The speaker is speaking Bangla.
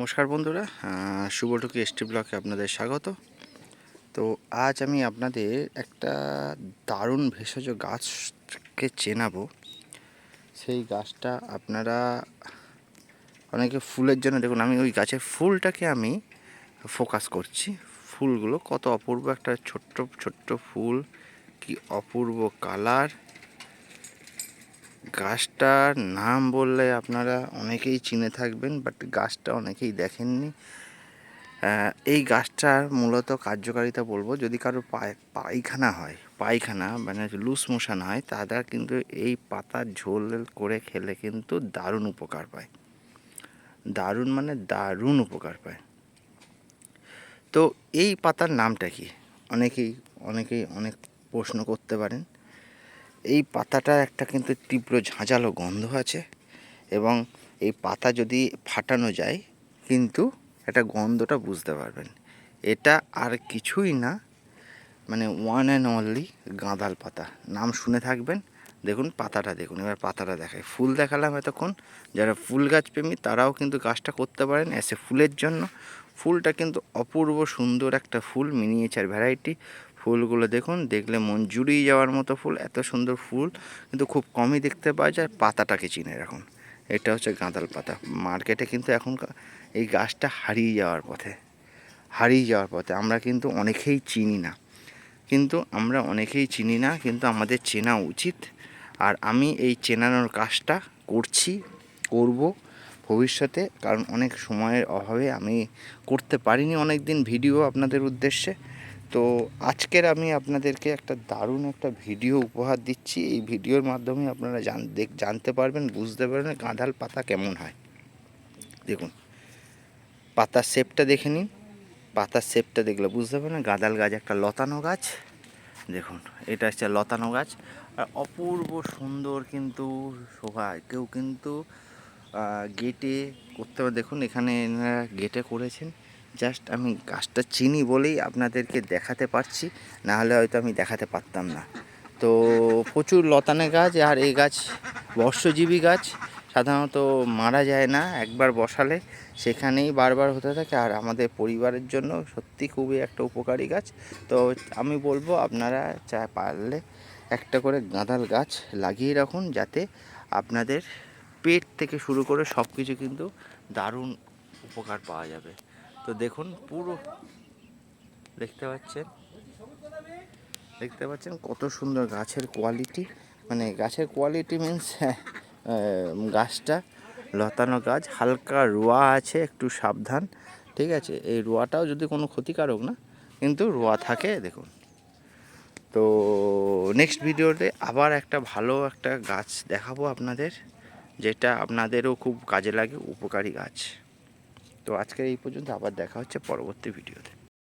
নমস্কার বন্ধুরা শুভটুকি এসটি ব্লকে আপনাদের স্বাগত। তো আজ আমি আপনাদের একটা দারুণ ভেষজ গাছকে চেনাবো। সেই গাছটা আপনারা অনেকে ফুলের জন্য, দেখুন আমি ওই গাছের ফুলটাকে আমি ফোকাস করছি। ফুলগুলো কত অপূর্ব একটা ছোট্ট ছোট্ট ফুল, কি অপূর্ব কালার। গাছটার নাম বললে আপনারা অনেকেই চিনে থাকবেন বাট গাছটা অনেকেই দেখেননি। এই গাছটার মূলত কার্যকারিতা বলব, যদি কারও পায়, পায়খানা হয়, পায়খানা মানে লুজ মোশন হয়, তারা কিন্তু এই পাতার ঝোল করে খেলে কিন্তু দারুণ উপকার পায়। দারুণ মানে দারুণ উপকার পায়। তো এই পাতার নামটা কি? অনেকেই অনেকেই অনেক প্রশ্ন করতে পারেন। এই পাতাটা একটা কিন্তু তীব্র ঝাঁঝালো গন্ধ আছে এবং এই পাতা যদি ফাটানো যায়, কিন্তু একটা গন্ধটা বুঝতে পারবেন। এটা আর কিছুই না মানে ওয়ান অ্যান্ড অনলি গাঁদাল পাতা। নাম শুনে থাকবেন, দেখুন পাতাটা দেখুন, এবার পাতাটা দেখায় ফুল দেখালাম এতক্ষণ, যারা ফুল গাছ প্রেমী, তারাও কিন্তু গাছটা করতে পারেন এসে ফুলের জন্য। ফুলটা কিন্তু অপূর্ব সুন্দর একটা ফুল মিনিয়েচার ভ্যারাইটি ফুলগুলো দেখুন, দেখলে মন জুড়িয়ে যাওয়ার মতো ফুল, এত সুন্দর ফুল, কিন্তু খুব কমই দেখতে পাওয়া যায়। পাতাটাকে চিনে রাখুন। এটা হচ্ছে গাঁদাল পাতা। মার্কেটে কিন্তু এখন এই গাছটা হারিয়ে যাওয়ার পথে, হারিয়ে যাওয়ার পথে। আমরা কিন্তু অনেকেই চিনি না। কিন্তু আমরা অনেকেই চিনি না, কিন্তু আমাদের চেনা উচিত। আর আমি এই চেনানোর কাজটা করছি, করব ভবিষ্যতে। কারণ অনেক সময়ের অভাবে আমি করতে পারিনি অনেক দিন ভিডিও আপনাদের উদ্দেশ্যে। তো আজকের আমি আপনাদেরকে একটা দারুণ একটা ভিডিও উপহার দিচ্ছি। এই ভিডিওর মাধ্যমে আপনারা জান, দেখ, জানতে পারবেন, বুঝতে পারবেন গাঁদাল পাতা কেমন হয়। দেখুন, পাতার শেপটা দেখে নিন। পাতার শেপটা দেখলে বুঝতে পারবেন গাঁদাল গাছ একটা লতানো গাছ। দেখুন, এটা হচ্ছে লতানো গাছ। আর অপূর্ব সুন্দর কিন্তু শোভা কেউ কিন্তু গেটে করতে দেখুন, এখানে এনারা গেটে করেছেন। জাস্ট আমি গাছটা চিনি বলেই আপনাদেরকে দেখাতে পারছি না হলে হয়তো আমি দেখাতে পারতাম না। তো প্রচুর লতানে গাছ, আর এই গাছ বর্ষজীবী গাছ, সাধারণত মারা যায় না একবার বসালে, সেখানেই বারবার হতে থাকে, আর আমাদের পরিবারের জন্য সত্যি খুবই একটা উপকারী গাছ। তো আমি বলব আপনারা চা পারলে একটা করে গাঁদাল গাছ লাগিয়ে রাখুন, যাতে আপনাদের পেট থেকে শুরু করে সব কিছু কিন্তু দারুণ উপকার পাওয়া যাবে। তো দেখুন, পুরো দেখতে পাচ্ছেন? দেখতে পাচ্ছেন কত সুন্দর গাছের কোয়ালিটি মানে গাছের কোয়ালিটি মিন্স গাছটা লতানো গাছ, হালকা রোয়া আছে, একটু সাবধান, ঠিক আছে? এই রোয়াটাও যদি কোনো ক্ষতিকারক না, কিন্তু রোয়া থাকে, দেখুন। তো নেক্সট ভিডিওতে আবার একটা ভালো একটা গাছ দেখাবো আপনাদের, যেটা আপনাদেরও খুব কাজে লাগে, উপকারী গাছ। তো আজকের এই পর্যন্ত আবার দেখা হচ্ছে পরবর্তী ভিডিওতে।